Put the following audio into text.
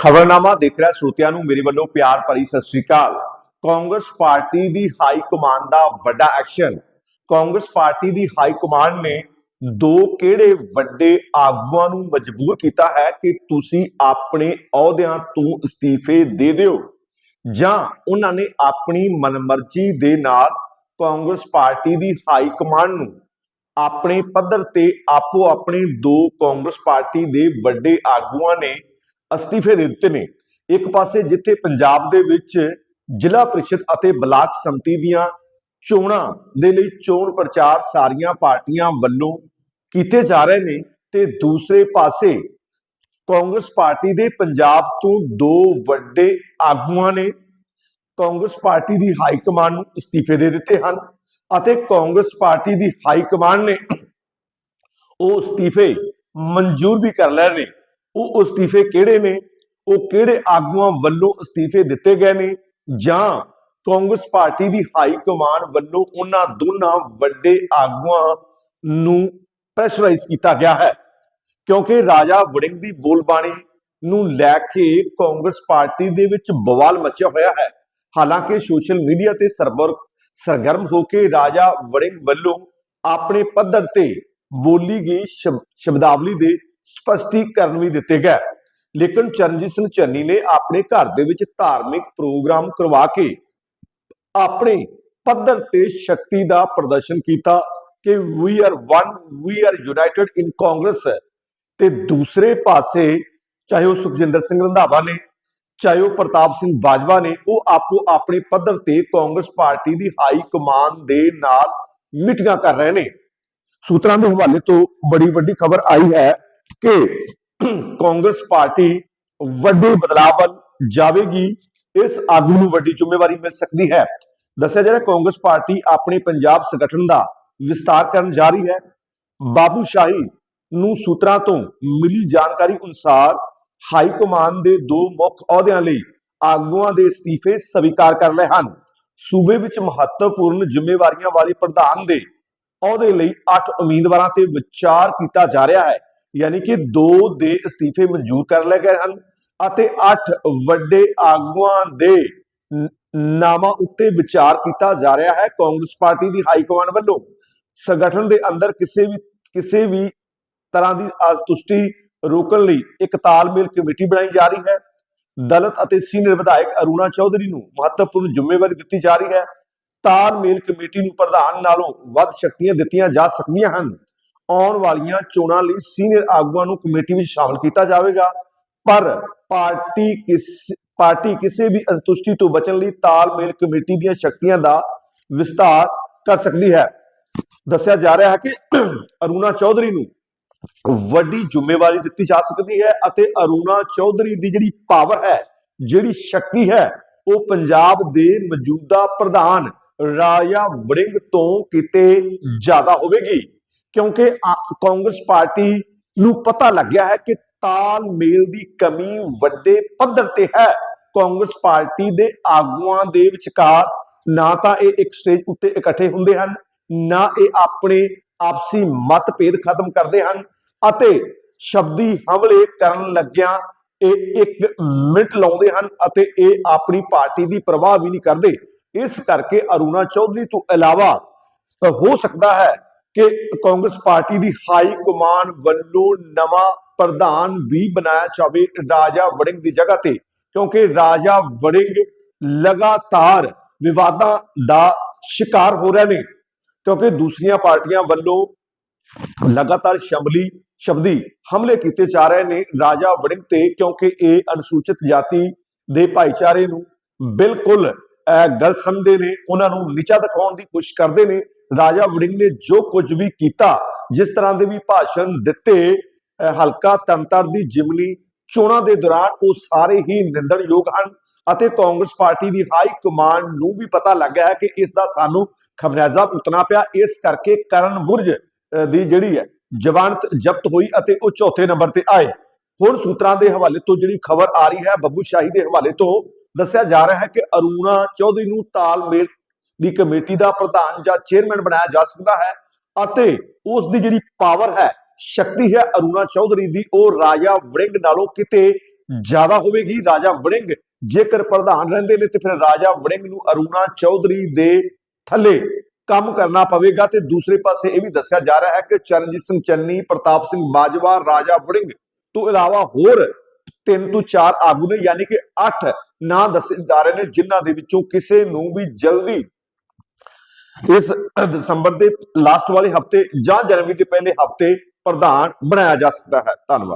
ਖਬਰਨਾਮਾ ਦੇਖ ਰਿਹਾ ਸਰੋਤਿਆਂ ਨੂੰ, ਮੇਰੇ ਵੱਲੋਂ ਪਿਆਰ ਭਰੀ ਸਤਿ ਸ੍ਰੀ ਅਕਾਲ। ਕਾਂਗਰਸ ਪਾਰਟੀ ਦੀ ਹਾਈ ਕਮਾਂਡ ਦਾ ਵੱਡਾ ਐਕਸ਼ਨ। ਕਾਂਗਰਸ ਪਾਰਟੀ ਦੀ ਹਾਈ ਕਮਾਂਡ ਨੇ ਦੋ ਕਿਹੜੇ ਵੱਡੇ ਆਗੂਆਂ ਨੂੰ ਮਜਬੂਰ ਕੀਤਾ ਹੈ ਕਿ ਤੁਸੀਂ ਆਪਣੇ ਅਹੁਦਿਆਂ ਤੋਂ ਅਸਤੀਫੇ ਦੇ ਦਿਓ, ਜਾਂ ਉਹਨਾਂ ਨੇ ਆਪਣੀ ਮਨਮਰਜ਼ੀ ਦੇ ਨਾਲ ਕਾਂਗਰਸ ਪਾਰਟੀ ਦੀ ਹਾਈ ਕਮਾਂਡ ਨੂੰ ਆਪਣੇ ਪੱਧਰ ਤੇ ਆਪੋ ਆਪਣੇ ਦੋ ਕਾਂਗਰਸ ਪਾਰਟੀ ਦੇ ਵੱਡੇ ਆਗੂਆਂ ਨੇ ਅਸਤੀਫੇ ਦੇ ਦਿੱਤੇ ਨੇ। ਇੱਕ ਪਾਸੇ ਜਿੱਥੇ ਪੰਜਾਬ ਦੇ ਵਿੱਚ ਜ਼ਿਲ੍ਹਾ ਪ੍ਰੀਸ਼ਦ ਅਤੇ ਬਲਾਕ ਸੰਮਤੀ ਦੀਆਂ ਚੋਣਾਂ ਦੇ ਲਈ ਚੋਣ ਪ੍ਰਚਾਰ ਸਾਰੀਆਂ ਪਾਰਟੀਆਂ ਵੱਲੋਂ ਕੀਤੇ ਜਾ ਰਹੇ ਨੇ ਤੇ ਦੂਸਰੇ ਪਾਸੇ ਕਾਂਗਰਸ ਪਾਰਟੀ ਦੇ ਪੰਜਾਬ ਤੋਂ ਦੋ ਵੱਡੇ ਆਗੂਆਂ ਨੇ ਕਾਂਗਰਸ ਪਾਰਟੀ ਦੀ ਹਾਈ ਕਮਾਂਡ ਨੂੰ ਅਸਤੀਫੇ ਦੇ ਦਿੱਤੇ ਹਨ ਅਤੇ ਕਾਂਗਰਸ ਪਾਰਟੀ ਦੀ ਹਾਈ ਕਮਾਂਡ ਨੇ ਉਹ ਅਸਤੀਫੇ ਮਨਜ਼ੂਰ ਵੀ ਕਰ ਲਏ ਨੇ। ਉਹ ਅਸਤੀਫੇ ਕਿਹੜੇ ਨੇ? ਉਹ ਕਿਹੜੇ ਆਗੂਆਂ ਵੱਲੋਂ ਅਸਤੀਫੇ ਦਿੱਤੇ ਗਏ ਨੇ? ਜਾਂ ਕਾਂਗਰਸ ਪਾਰਟੀ ਦੀ ਹਾਈ ਕਮਾਂਡ ਵੱਲੋਂ ਉਹਨਾਂ ਦੋਨਾਂ ਵੱਡੇ ਆਗੂਆਂ ਨੂੰ ਪ੍ਰੈਸ਼ਰਾਈਜ਼ ਕੀਤਾ ਗਿਆ ਹੈ? ਕਿਉਂਕਿ ਰਾਜਾ ਵੜਿੰਗ ਦੀ ਬੋਲਬਾਣੀ ਨੂੰ ਲੈ ਕੇ ਕਾਂਗਰਸ ਪਾਰਟੀ ਦੇ ਵਿੱਚ ਬਵਾਲ ਮਚਿਆ ਹੋਇਆ ਹੈ। ਹਾਲਾਂਕਿ ਸੋਸ਼ਲ ਮੀਡੀਆ ਤੇ ਸਰਬਰ, ਸਰਗਰਮ ਹੋ ਕੇ ਰਾਜਾ ਵੜਿੰਗ ਵੱਲੋਂ ਆਪਣੇ ਪੱਧਰ ਤੇ ਬੋਲੀ ਗਈ ਸ਼ਬ- ਸ਼ਬਦਾਵਲੀ ਦੇ ਸਪਸ਼ਟੀਕਰਨ ਵੀ ਦਿੱਤੇ ਗਏ। ਲੇਕਿਨ ਚਰਨਜੀਤ ਸਿੰਘ ਚੰਨੀ ਨੇ ਆਪਣੇ ਘਰ ਦੇ ਵਿੱਚ ਧਾਰਮਿਕ ਪ੍ਰੋਗਰਾਮ ਕਰਵਾ ਕੇ ਆਪਣੇ ਪੱਧਰ ਤੇ ਸ਼ਕਤੀ ਦਾ ਪ੍ਰਦਰਸ਼ਨ ਕੀਤਾ ਕਿ we are one we are united in Congress ਤੇ ਦੂਸਰੇ ਪਾਸੇ ਚਾਹੇ ਉਹ ਸੁਖਜਿੰਦਰ ਸਿੰਘ ਰੰਧਾਵਾ ਨੇ, ਚਾਹੇ ਉਹ ਪ੍ਰਤਾਪ ਸਿੰਘ ਬਾਜਵਾ ਨੇ, ਉਹ ਆਪੋ ਆਪਣੇ ਪੱਧਰ ਤੇ ਕਾਂਗਰਸ ਪਾਰਟੀ ਦੀ ਹਾਈ ਕਮਾਨ ਦੇ ਨਾਲ ਮੀਟਿੰਗਾਂ ਕਰ ਰਹੇ ਨੇ। ਸੂਤਰਾਂ ਦੇ ਹਵਾਲੇ ਤੋਂ ਬੜੀ ਵੱਡੀ ਖਬਰ ਆਈ ਹੈ ਕਿ ਕਾਂਗਰਸ ਪਾਰਟੀ ਵੱਡੇ ਬਦਲਾਅ ਵੱਲ ਜਾਵੇਗੀ, ਇਸ ਆਗੂ ਨੂੰ ਵੱਡੀ ਜ਼ਿੰਮੇਵਾਰੀ ਮਿਲ ਸਕਦੀ ਹੈ। ਦੱਸਿਆ ਜਾ ਰਿਹਾ ਕਾਂਗਰਸ ਪਾਰਟੀ ਆਪਣੇ ਪੰਜਾਬ ਸੰਗਠਨ ਦਾ ਵਿਸਤਾਰ ਕਰਨ ਜਾ ਰਹੀ ਹੈ। ਬਾਬੂ ਸ਼ਾਹੀ ਨੂੰ ਸੂਤਰਾਂ ਤੋਂ ਮਿਲੀ ਜਾਣਕਾਰੀ ਅਨੁਸਾਰ ਹਾਈ ਕਮਾਨ ਦੇ ਦੋ ਮੁੱਖ ਅਹੁਦਿਆਂ ਲਈ ਆਗੂਆਂ ਦੇ ਅਸਤੀਫੇ ਸਵੀਕਾਰ ਕਰ ਲਏ ਹਨ। ਸੂਬੇ ਵਿੱਚ ਮਹੱਤਵਪੂਰਨ ਜ਼ਿੰਮੇਵਾਰੀਆਂ ਵਾਲੇ ਪ੍ਰਧਾਨ ਦੇ ਅਹੁਦੇ ਲਈ 8 ਉਮੀਦਵਾਰਾਂ ਤੇ ਵਿਚਾਰ ਕੀਤਾ ਜਾ ਰਿਹਾ ਹੈ। ਯਾਨੀ ਕਿ ਦੋ ਦੇ ਅਸਤੀਫੇ ਮਨਜ਼ੂਰ ਕਰ ਲਏ ਗਏ ਹਨ ਅਤੇ 8 ਵੱਡੇ ਆਗੂਆਂ ਦੇ ਨਾਮਾਂ ਉੱਤੇ ਵਿਚਾਰ ਕੀਤਾ ਜਾ ਰਿਹਾ ਹੈ ਕਾਂਗਰਸ ਪਾਰਟੀ ਦੀ ਹਾਈ ਕਮਾਂਡ ਵੱਲੋਂ। ਸੰਗਠਨ ਦੇ ਅੰਦਰ ਕਿਸੇ ਵੀ ਕਿਸੇ ਵੀ ਤਰ੍ਹਾਂ ਦੀ ਅਸੰਤੁਸ਼ਟੀ ਰੋਕਣ ਲਈ ਇੱਕ ਤਾਲਮੇਲ ਕਮੇਟੀ ਬਣਾਈ ਜਾ ਰਹੀ ਹੈ। ਦਲਤ ਅਤੇ ਸੀਨੀਅਰ ਵਿਧਾਇਕ ਅਰੁਣਾ ਚੌਧਰੀ ਨੂੰ ਮਹੱਤਵਪੂਰਨ ਜ਼ਿੰਮੇਵਾਰੀ ਦਿੱਤੀ ਜਾ ਰਹੀ ਹੈ। ਤਾਲਮੇਲ ਕਮੇਟੀ ਨੂੰ ਪ੍ਰਧਾਨ ਨਾਲੋਂ ਵੱਧ ਸ਼ਕਤੀਆਂ ਦਿੱਤੀਆਂ ਜਾ ਸਕਦੀਆਂ ਹਨ। ਆਉਣ ਵਾਲੀਆਂ ਚੋਣਾਂ ਲਈ ਸੀਨੀਅਰ ਆਗੂਆਂ ਨੂੰ ਕਮੇਟੀ ਵਿੱਚ ਸ਼ਾਮਲ ਕੀਤਾ ਜਾਵੇਗਾ। ਪਰ ਪਾਰਟੀ ਕਿਸ, ਪਾਰਟੀ ਕਿਸੇ ਵੀ ਅੰਤੁਸ਼ਟੀ ਤੋਂ ਬਚਣ ਲਈ ਤਾਲਮੇਲ ਕਮੇਟੀ ਦੀਆਂ ਸ਼ਕਤੀਆਂ ਦਾ ਵਿਸਤਾਰ ਕਰ ਸਕਦੀ ਹੈ। ਦੱਸਿਆ ਜਾ ਰਿਹਾ ਹੈ ਕਿ ਅਰੁਣਾ ਚੌਧਰੀ ਨੂੰ ਵੱਡੀ ਜ਼ਿੰਮੇਵਾਰੀ ਦਿੱਤੀ ਜਾ ਸਕਦੀ ਹੈ ਅਤੇ ਅਰੁਣਾ ਚੌਧਰੀ ਦੀ ਜਿਹੜੀ ਪਾਵਰ ਹੈ, ਜਿਹੜੀ ਸ਼ਕਤੀ ਹੈ, ਉਹ ਪੰਜਾਬ ਦੇ ਮੌਜੂਦਾ ਪ੍ਰਧਾਨ ਰਾਜਾ ਵੜਿੰਗ ਤੋਂ ਕਿਤੇ ਜ਼ਿਆਦਾ ਹੋਵੇਗੀ। ਕਿਉਂਕਿ ਕਾਂਗਰਸ ਪਾਰਟੀ ਨੂੰ ਪਤਾ ਲੱਗਿਆ ਹੈ ਕਿ ਤਾਲਮੇਲ ਦੀ ਕਮੀ ਵੱਡੇ ਪੱਧਰ ਤੇ ਹੈ। ਕਾਂਗਰਸ ਪਾਰਟੀ ਦੇ ਆਗੂਆਂ ਦੇ ਵਿਚਕਾਰ ਨਾ ਤਾਂ ਇਹ ਇੱਕ ਸਟੇਜ ਉੱਤੇ ਇਕੱਠੇ ਹੁੰਦੇ ਹਨ, ਨਾ ਇਹ ਆਪਣੇ ਆਪਸੀ ਮਤਭੇਦ ਖਤਮ ਕਰਦੇ ਹਨ ਅਤੇ ਸ਼ਬਦੀ ਹਮਲੇ ਕਰਨ ਲੱਗਿਆਂ ਇਹ ਇੱਕ ਮਿੰਟ ਲਾਉਂਦੇ ਹਨ ਅਤੇ ਇਹ ਆਪਣੀ ਪਾਰਟੀ ਦੀ ਪਰਵਾਹ ਵੀ ਨਹੀਂ ਕਰਦੇ। ਇਸ ਕਰਕੇ ਅਰੁਣਾ ਚੌਧਰੀ ਤੋਂ ਇਲਾਵਾ ਹੋ ਸਕਦਾ ਹੈ ਕਿ ਕਾਂਗਰਸ ਪਾਰਟੀ ਦੀ ਹਾਈ ਕਮਾਨ ਵੱਲੋਂ ਨਵਾਂ ਪ੍ਰਧਾਨ ਵੀ ਬਣਾਇਆ ਜਾਵੇ ਰਾਜਾ ਵੜਿੰਗ ਦੀ ਜਗ੍ਹਾ ਤੇ ਕਿਉਂਕਿ ਰਾਜਾ ਵੜਿੰਗ ਲਗਾਤਾਰ ਵਿਵਾਦਾਂ ਦਾ ਸ਼ਿਕਾਰ ਹੋ ਰਹੇ ਨੇ ਕਿਉਂਕਿ ਦੂਸਰੀਆਂ ਪਾਰਟੀਆਂ ਵੱਲੋਂ ਲਗਾਤਾਰ ਸ਼ਬਲੀ ਸ਼ਬਦੀ ਹਮਲੇ ਕੀਤੇ ਜਾ ਰਹੇ ਨੇ ਰਾਜਾ ਵੜਿੰਗ ਤੇ ਕਿਉਂਕਿ ਇਹ ਅਨੁਸੂਚਿਤ ਜਾਤੀ ਦੇ ਭਾਈਚਾਰੇ ਨੂੰ ਬਿਲਕੁਲ ਅਹ, ਗਲਤ ਸਮਝਦੇ ਨੇ ਉਹਨਾਂ ਨੂੰ ਨੀਚਾ ਦਿਖਾਉਣ ਦੀ ਕੋਸ਼ਿਸ਼ ਕਰਦੇ ਨੇ ਰਾਜਾ ਵੜਿੰਗ ਨੇ ਜੋ ਕੁਝ ਵੀ ਕੀਤਾ, ਜਿਸ ਤਰ੍ਹਾਂ ਦੇ ਵੀ ਭਾਸ਼ਣ ਦਿੱਤੇ ਹਲਕਾ ਤੰਤਰ ਦੀ ਜਿਮਨੀ ਚੋਣਾਂ ਦੇ ਦੌਰਾਨ ਉਹ ਸਾਰੇ ਹੀ ਨਿੰਦਣਯੋਗ ਹਨ ਅਤੇ ਕਾਂਗਰਸ ਪਾਰਟੀ ਦੀ ਹਾਈ ਕਮਾਂਡ ਨੂੰ ਵੀ ਪਤਾ ਲੱਗਾ ਹੈ ਕਿ ਇਸ ਦਾ ਸਾਨੂੰ ਖਮਿਆਜ਼ਾ ਭੁਗਤਣਾ ਪਿਆ। ਇਸ ਕਰਕੇ ਕਰਨ ਬੁਰਜ ਦੀ ਜਿਹੜੀ ਹੈ ਜ਼ਮਾਨਤ ਜ਼ਬਤ ਹੋਈ ਅਤੇ ਉਹ ਚੌਥੇ ਨੰਬਰ ਤੇ ਆਏ। ਹੋਰ ਸੂਤਰਾਂ ਦੇ ਹਵਾਲੇ ਤੋਂ ਜਿਹੜੀ ਖਬਰ ਆ ਰਹੀ ਹੈ, ਬੱਬੂ ਸ਼ਾਹੀ ਦੇ ਹਵਾਲੇ ਤੋਂ ਦੱਸਿਆ ਜਾ ਰਿਹਾ ਹੈ ਕਿ ਅਰੁਣਾ ਚੌਧਰੀ ਨੂੰ ਤਾਲਮੇਲ ਦੀ ਕਮੇਟੀ ਦਾ ਪ੍ਰਧਾਨ ਜਾਂ ਚੇਅਰਮੈਨ ਬਣਾਇਆ ਜਾ ਸਕਦਾ ਹੈ ਅਤੇ ਉਸ ਦੀ ਜਿਹੜੀ ਪਾਵਰ ਹੈ, ਸ਼ਕਤੀ ਹੈ ਅਰੁਣਾ ਚੌਧਰੀ ਦੀ, ਉਹ ਰਾਜਾ ਵੜਿੰਗ ਨਾਲੋਂ ਕਿਤੇ ਜ਼ਿਆਦਾ ਹੋਵੇਗੀ। ਰਾਜਾ ਵੜਿੰਗ ਜੇਕਰ ਪ੍ਰਧਾਨ ਰਹਿੰਦੇ ਨੇ, ਤੇ ਫਿਰ ਰਾਜਾ ਵੜਿੰਗ ਨੂੰ ਅਰੁਣਾ ਚੌਧਰੀ ਦੇ ਥੱਲੇ ਕੰਮ ਕਰਨਾ ਪਵੇਗਾ। ਤੇ ਦੂਸਰੇ ਪਾਸੇ ਇਹ ਵੀ ਦੱਸਿਆ ਜਾ ਰਿਹਾ ਹੈ ਕਿ ਚਰਨਜੀਤ ਸਿੰਘ ਚੰਨੀ, ਪ੍ਰਤਾਪ ਸਿੰਘ ਬਾਜਵਾ, ਰਾਜਾ ਵੜਿੰਗ ਤੋਂ ਇਲਾਵਾ ਹੋਰ ਤਿੰਨ ਤੋਂ ਚਾਰ ਆਗੂ ਨੇ, ਯਾਨੀ ਕਿ 8 ਨਾਂ ਦੱਸੇ ਜਾ ਰਹੇ ਨੇ, ਜਿਨ੍ਹਾਂ ਦੇ ਵਿੱਚੋਂ ਕਿਸੇ ਨੂੰ ਵੀ ਜਲਦੀ ਇਸ ਦਸੰਬਰ ਦੇ ਲਾਸਟ ਵਾਲੇ ਹਫ਼ਤੇ ਜਾਂ ਜਨਵਰੀ ਦੇ ਪਹਿਲੇ ਹਫ਼ਤੇ ਪ੍ਰਧਾਨ ਬਣਾਇਆ ਜਾ ਸਕਦਾ ਹੈ। ਧੰਨਵਾਦ।